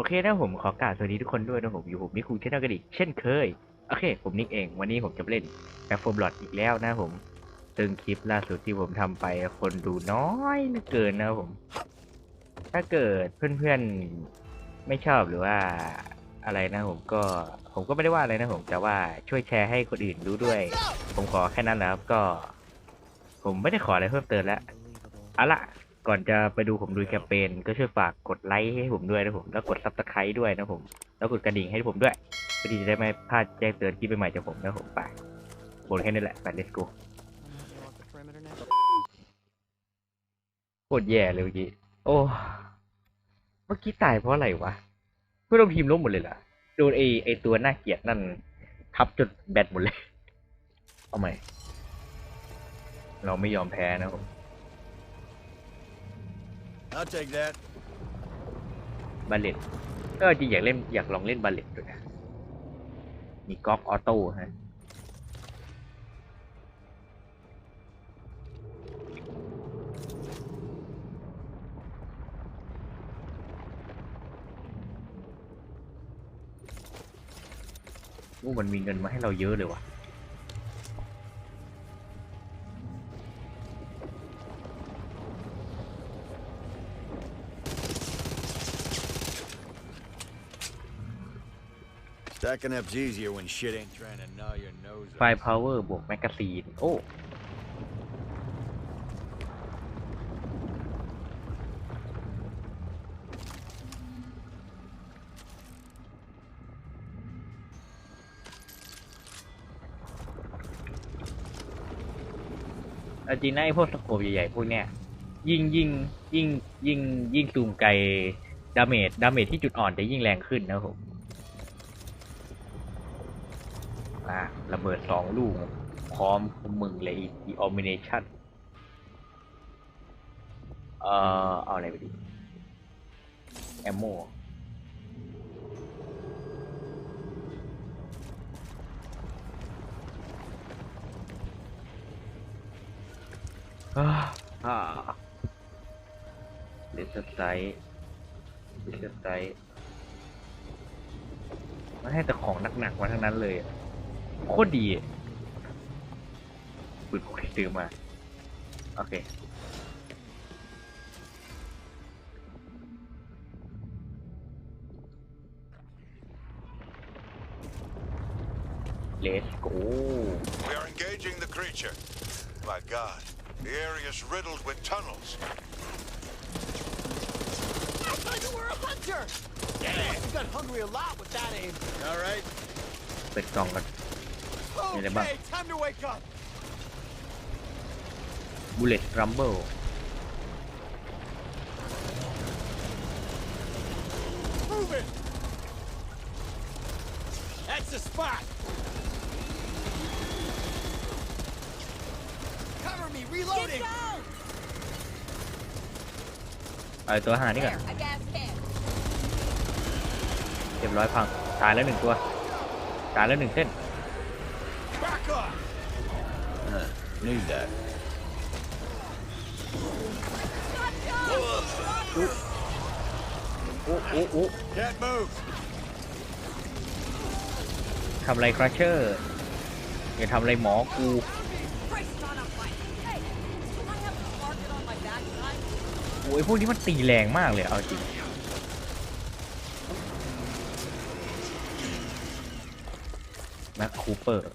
โอเคนะผมขอกราบสวัสดีทุกคนด้วยนะผมอยู่ผมนิคูชแนลกันอีกเช่นเคย โอเค ผมนิกเอง วันนี้ผมจะเล่นแบ็คโฟมหลอดอีกแล้วนะผมซึ่งคลิปล่าสุดที่ผมทำไปคนดูน้อยเหลือเกินนะผม ถ้าเกิดเพื่อนๆไม่ชอบหรือว่าอะไรนะผมก็ผมก็ไม่ได้ว่าอะไรนะผม แต่ว่าช่วยแชร์ให้คนอื่นรู้ด้วย ผมขอแค่นั้นแหละครับก็ ผมไม่ได้ขออะไรเพิ่มเติมแล้วเอาละ ก่อนจะไปดูผมดูแคมเปญก็ช่วยฝากกดไลค์ให้ผมด้วยนะผมแล้วกดซับสไครต์ด้วยนะผมแล้วกดกระดิ่งให้ผมด้วยเพื่อที่จะได้ไม่พลาดแจ้งเตือนคลิปใหม่ๆจากผมนะผมไปบนแค่นี้แหละไป let's go โคตรแย่เลยเมื่อกี้โอ้เมื่อกี้ตายเพราะอะไรวะเพื่อนร่วมทีมล้มหมดเลยเหรอโดนไอไอตัวน่าเกลียดนั่นทับจนแบตหมดเลยเอาใหม่เราไม่ยอมแพ้นะผม I'll take that. บาเลตก็จริงอยากเล่นอยากลองเล่นบาเลตด้วยนะ มีก๊อกออโต้ฮะ โอ้มันมีเงินมาให้เราเยอะเลยว่ะ Stacking up's easier when shit ain't trying to gnaw your nose ไฟ off. พาวเวอร์บวกแมกกาซีน โอ้ เอาจริงนะไอพวกสโคปใหญ่ๆพวกเนี้ยยิงยิงยิงยิงยิงซูมไกลดาเมจดาเมจที่จุดอ่อนจะยิ่งแรงขึ้นนะครับผม่ะระเบิดสองลูก พร้อมมึงเลยอีออมิเนชั่น เอ่อ เอาอะไรไปดี แอมโมเลสไซส์เลสไซส์มาให้แต่ของหนักๆมาทั้งนั้นเลยอะ โคตรดีอะปืนพกที่ซื้อมา โอเค Let's go We are engaging the creature. My God, the area's riddled with tunnels. I thought you were a hunter! Yeah! You got hungry a lot with that aim. All right. เปิดกล่องกัน Yeah, they're back. Okay, time to wake up. Bullet Rumble Move it! That's the spot! Cover me, reloading! เอาไอ้ตัวหานี่ก่อน There, I gas him. เรียบร้อยพังตายแล้วหนึ่งตัวตายแล้วหนึ่งเส้น Back off! Need that. โอ้โอ้โอ้ Can't move. ทำอะไรคราเชอร์อย่าทำอะไรหมอกู Christ on a bike. Hey, do I have a market on my backside? โอ้ยพวกนี้มันตีแรงมากเลยเอาจริง แม็กคูเปอร์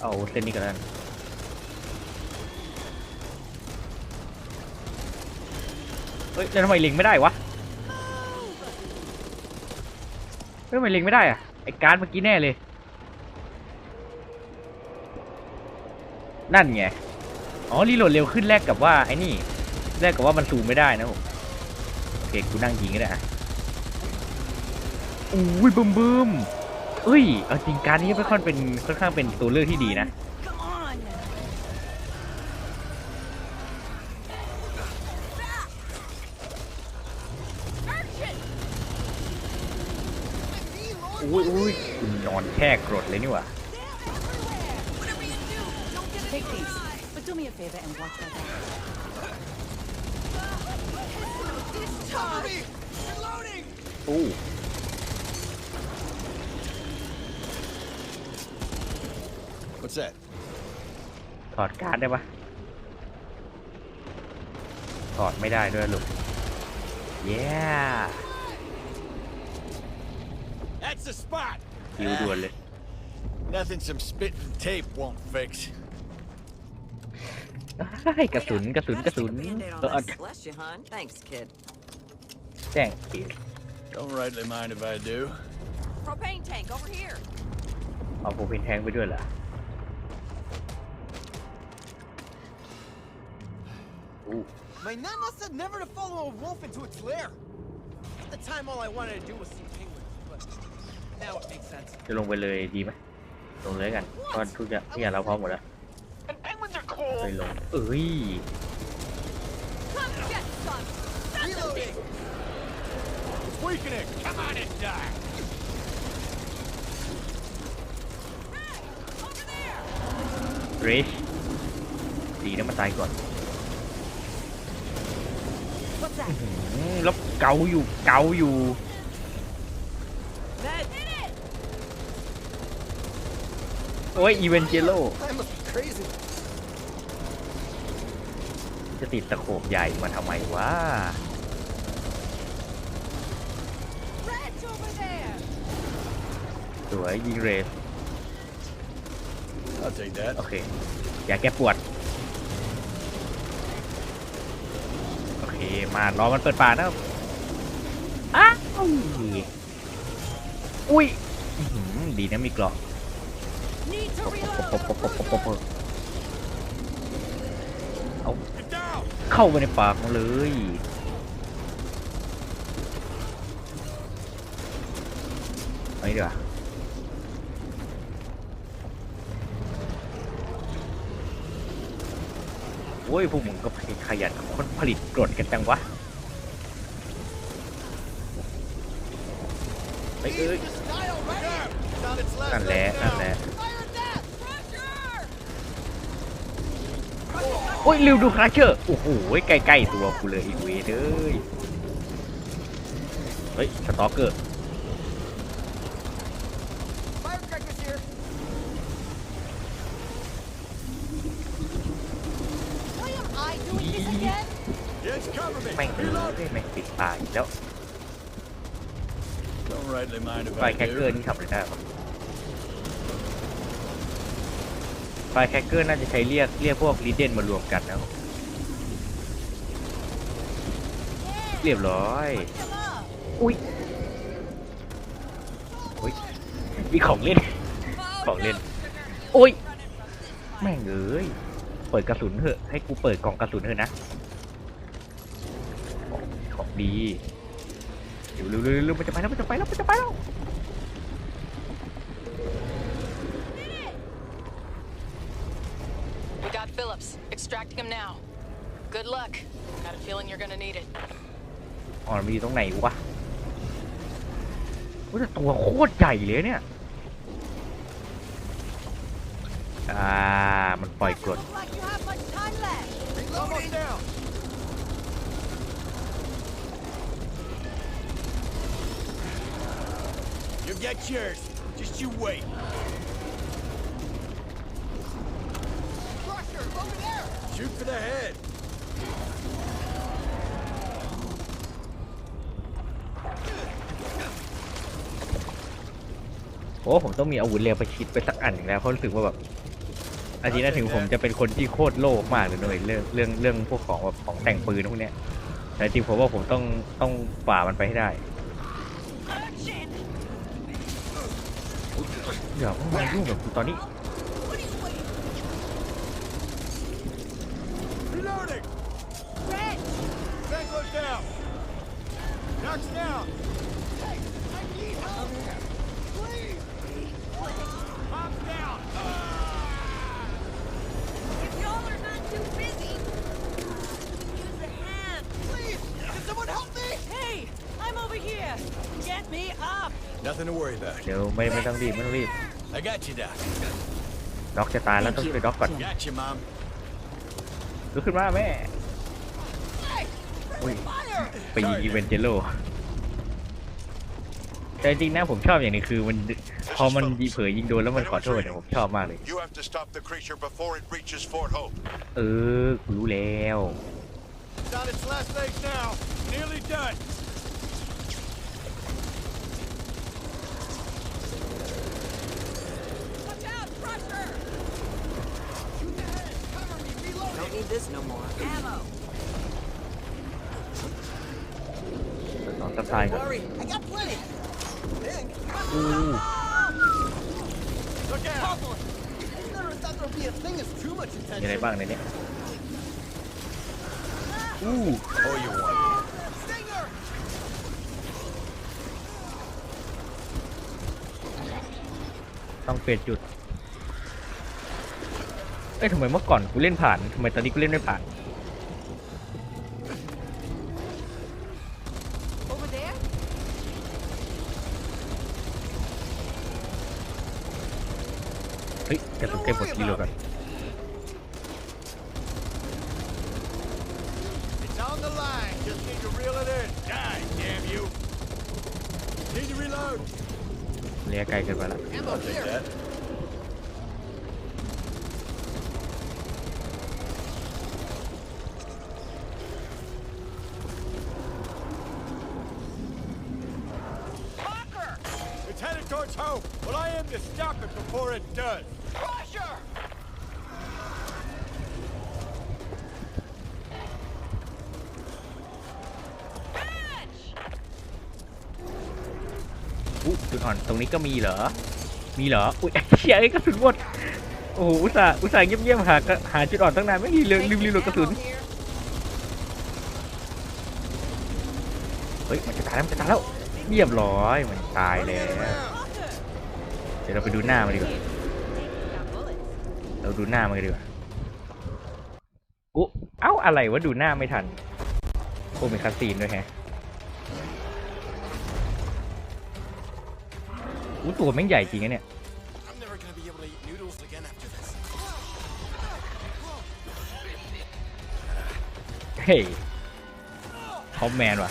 เอาเส้นนี้กันแล้วกันเฮ้ยแล้วทำไมล็งไม่ได้วะเฮ้ยทำไมล็งไม่ได้อะไอการเมื่อกี้แน่เลย นั่นไง อ๋อรีโหลดเร็วขึ้นแลกกับว่าไอ้นี่แลกกับว่ามันซูมไม่ได้นะผมโอเคกูนั่งยิงก็ได้อะอุ้ยบึมบึม เอ้ยเอาจริงการนี้ค่อนข้างเป็นค่อนข้างเป็นตัวเลือกที่ดีนะ Come on. อุ้ยอุ้ยนอนแช่กรดเลยนี่หว่า Whatever you do, don't get Take any these, but do me a favor and watch my back. Cover me! อู้ What's that? ถอดการ์ดได้ปะถอดไม่ได้ด้วยลูกเย้ That's the spot. คิวด่วนเลย Nothing some spit and tape won't fix. ให้กระสุนกระสุนกระสุน Band-Aid เออ on this. Bless you, hon. Thanks, kid. แจ้งเขีย Don't rightly mind if I do. Propane tank over here. เอาโปรเพนแทงไปด้วยเหรอ อู้ My nana said never to follow a wolf into its lair. At the time, all I wanted to do was see penguins, but now it makes sense. จะลงไปเลยดีไหมลงเลยกันตอนทุกอย่างทุกอย่างเราพร้อมหมดแล้ว And penguins are cool. ไปลง เอ้ย Come get some. That's a Reloading. It's weakening. Come on and die. Hey, over there. เรชดีนะมันตายก่อน แล้วเกาอยู่เกาอยู่ Med. Hit it. โอ้ยอีเวนเจโล I must be crazy. จะติดตะโขบใหญ่มาทำไมวะ Reg over there. สวยยิงเรส I'll take that. โอเค อย่าแก้ปวด โอเค มารอมันเปิดป่านะครับอ้าวอุ้ยอื้อหือดีนะมีเกรอก Need to ปบ reload. ปบปบปบปบปบปบเอา Get down. เข้าไปในปากมันเลยเอานี้ดีกว่า อ้ยพวกมึงก็ขยันคนผลิตกรดกันจังวะไปเอ้ยนั่นแหละนั่นแหละโอ้ยริวดูคราเชอร์ โอ้โหใกล้ๆตัวกูเลยอีเวเอ้ย เฮ้ย สตอกเกอร์ แม่งเอ้ยแม่งปิดตายแล้ว Don't rightly mind if ไฟ I แคคเกอร์ do. นี่ทำอะไรได้ปะไฟแคคเกอร์น่าจะใช้เรียกเรียกพวกลิเดนมารวมกันนะครับเรียบร้อย Come up. อุ้ยอุ้ยมีของเล่น ของเล่น โอ้ย แม่งเอ้ย เปิดกระสุนเถอะ ให้กูเปิดกล่องกระสุนเถอะนะของของ ดีเร็วเร็วเร็วเร็วมันจะไปแล้วมันจะไปแล้วมันจะไปแล้ว We got Phillips. Extracting him now. Good luck. Got a feeling you're gonna need it. อ๋อมันอยู่ตรงไหนวะว่าแต่ตัวโคตรใหญ่เลยเนี่ย อ่า มันปล่อยกรด You get yours. Just you wait. Crusher, over there. Shoot for the head. โอ้ผมต้องมีอาวุธเร็วประชิดไปสักอันหนึ่งแล้วเพราะรู้สึกว่าแบบอาทิตย์นั้นถึงผมจะเป็นคนที่โคตรโลภมากเลยด้วยเรื่องเรื่องเรื่องพวกของแบบของแต่งปืนพวกเนี้ยแต่จริงผมว่าผมต้องต้องฝ่ามันไปให้ได้ อุ๊ยอย่าเพิ่งมายุ่งกับกูตอนนี้ Reloading. Reg. Tango's down. Knock's down. Nothing to worry about. เดี๋ยวไม่ไม่ต้องรีบไม่ต้องรีบ I got you, Doc. ด็อกจะตายแล้วต้องช่วยด็อกก่อน Got you, Mom. ลุกขึ้นมาแม่ Hey, อุ้ย fire. ไปยิงอีเวนเจโลแต่จริงๆนะผมชอบอย่างหนึงคือมันพอมันยิเผยยิงโดนแล้วมันขอโทษเนี่ยผมชอบมากเลย You have to stop the creature before it reaches Fort Hope. เออกูรู้แล้ว It's on its last legs now. Nearly done. Watch out, Crusher! Don't need this no more. Ammo! สองสะพายก่อน Worry, I got plenty. Think. อู้ Look out. Never thought there'd be a thing as too much มีอะไร attention. บ้างในเนี้ยอู้ Oh, you want? Stinger! ต้องเปลี่ยนจุด เอ้ยทำไมเมื่อก่อนกูเล่นผ่านทำไมตอนนี้กูเล่นไม่ผ่าน Over there? เฮ้ยจะสนใจบทรีโหลดก่อน It's on the line. Just need to reel it in. Die, damn you. Need to reload. ระยะไกลเกินไปละ Ammo here. Parker! It's headed towards Hope. Well, I am to stop it before it does. Crusher! Bitch! อู้จุดอ่อนตรงนี้ก็มีเหรอ มีเหรอ อุ้ยเชี่ยไอ้กระสุนหมด โอ้โห อุตส่าห์ อุตส่าห์เงียบๆหากระหาจุดอ่อนตั้งนานไม่มีเลยลืมรีโหลดกระสุน เฮ้ย มันจะตายแล้ว มันจะตายแล้ว เรียบร้อย มันตายแล้ว เดี๋ยวเราไปดูหน้ามันดีกว่า เราดูหน้ามันกันดีกว่าอุ๊เอ้า อะไรวะ ดูหน้าไม่ทัน โอ้มีคาสซีนด้วยแฮะ อู้ตัวแม่งใหญ่จริงนะเนี่ยเฮ้ยท็อปแมนว่ะ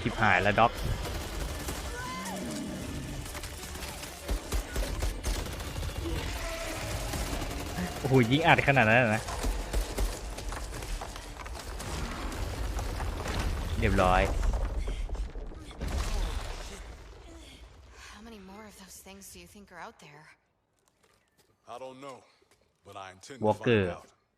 ชิบหายแล้วด็อกโอ้โหยิงอัดขนาดนั้นเลยนะ เรียบร้อย How many more of those things do you think are out there? I don't know, but I intend วอลเกอร์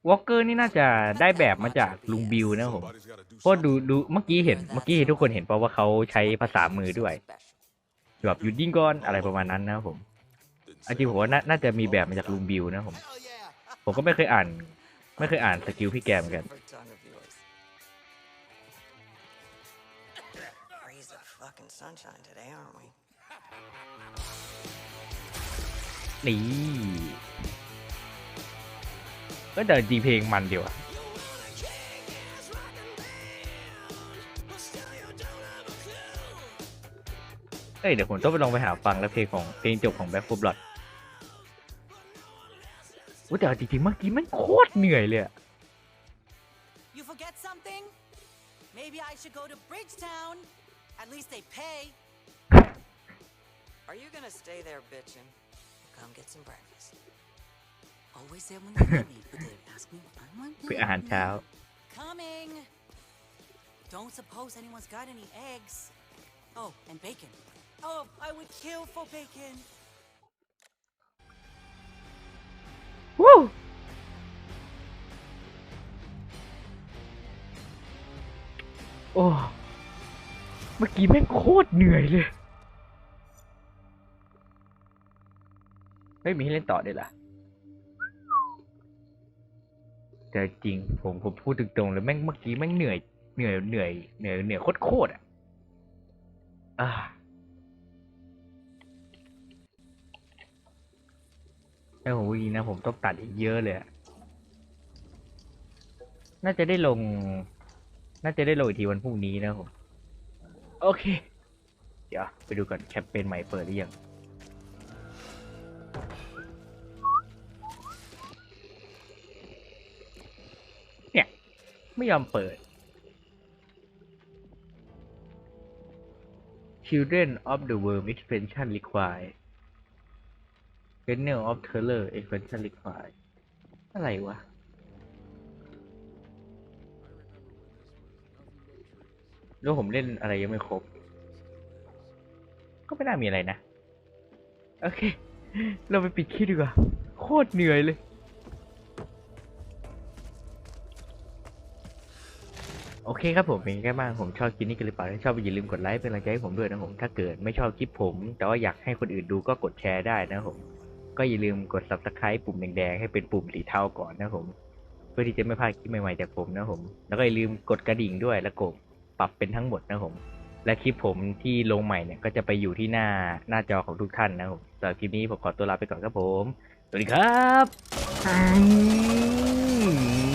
วอลเกอร์นี่น่าจะได้แบบมาจากลุงบิวนะผม Somebody's gotta do เพราะดูดูเมื่อกี้เห็นเมื่อกี้ทุกคนเห็นเพราะว่าเขาใช้ภาษามือด้วย Special. แบบหยุดยิงก่อนอะไรประมาณนั้นนะครับผมอันจริงผมว่าน่าน่าจะมีแบบมาจากลุงบิวนะผม Hell yeah. ผมก็ไม่เคยอ่าน ไม่เคยอ่านสกิลพี่แกเหมือนกัน For ก็แต่ดีเพลงมันเดียวอะเอ้ยเดี๋ยวผมต้องไปลองไปหาฟังแล้วเพลงของเพลงจบของ Back 4 Blood อุ้ยแต่เอาจริงๆเมื่อกี้มันโคตรเหนื่อยเลยอะ You forget something? Maybe I should go to Bridgetown. At least they pay. Are you gonna stay there bitching? Come get some breakfast. เพื่ออาหารเช้า Coming. Don't suppose anyone's got any eggs. Oh, and bacon. Oh, I would kill for bacon. วู้โอ้ เมื่อกี้แม่งโคตรเหนื่อยเลย เฮ้ย มีให้เล่นต่อด้วยล่ะ แต่จริงผมผมพูดตรงๆเลยแม่งเมื่อกี้แม่งเหนื่อยเหนื่อยเหนื่อยเหนื่อยเหนื่อยโคตรๆอะอ่าถ้าผมวิ่งนะผมต้องตัดอีกเยอะเลยอะน่าจะได้ลง น่าจะได้ลงอีกทีวันพรุ่งนี้นะผม โอเค เดี๋ยวไปดูก่อนแคมเปญใหม่เปิดหรือยัง ไม่ยอมเปิด Children of the World expansion required Kennel of Terror expansion required อะไรวะ แล้วผมเล่นอะไรยังไม่ครบ ก็ไม่น่ามีอะไรนะ โอเค เราไปปิดคลิปดีกว่า โคตรเหนื่อยเลย โอเคครับผมเป็นไงบ้างผมชอบคลิปนี้กันหรือเปล่าถ้าชอบอย่าลืมกดไลค์เป็นกำลังใจให้ผมด้วยนะผมถ้าเกิดไม่ชอบคลิปผม แต่ว่าอยากให้คนอื่นดูก็กดแชร์ได้นะผมก็อย่าลืมกด subscribe ปุ่มแดงๆให้เป็นปุ่มสีเทาก่อนนะผม เพื่อที่จะไม่พลาดคลิปใหม่ๆจากผมนะผม แล้วก็อย่าลืมกดกระดิ่งด้วยแล้วกดปรับเป็นทั้งหมดนะผม และคลิปผมที่ลงใหม่เนี่ยก็จะไปอยู่ที่หน้าหน้าจอของทุกท่านนะผมสำหรับคลิปนี้ผมขอตัวลาไปก่อนครับผมสวัสดีครับ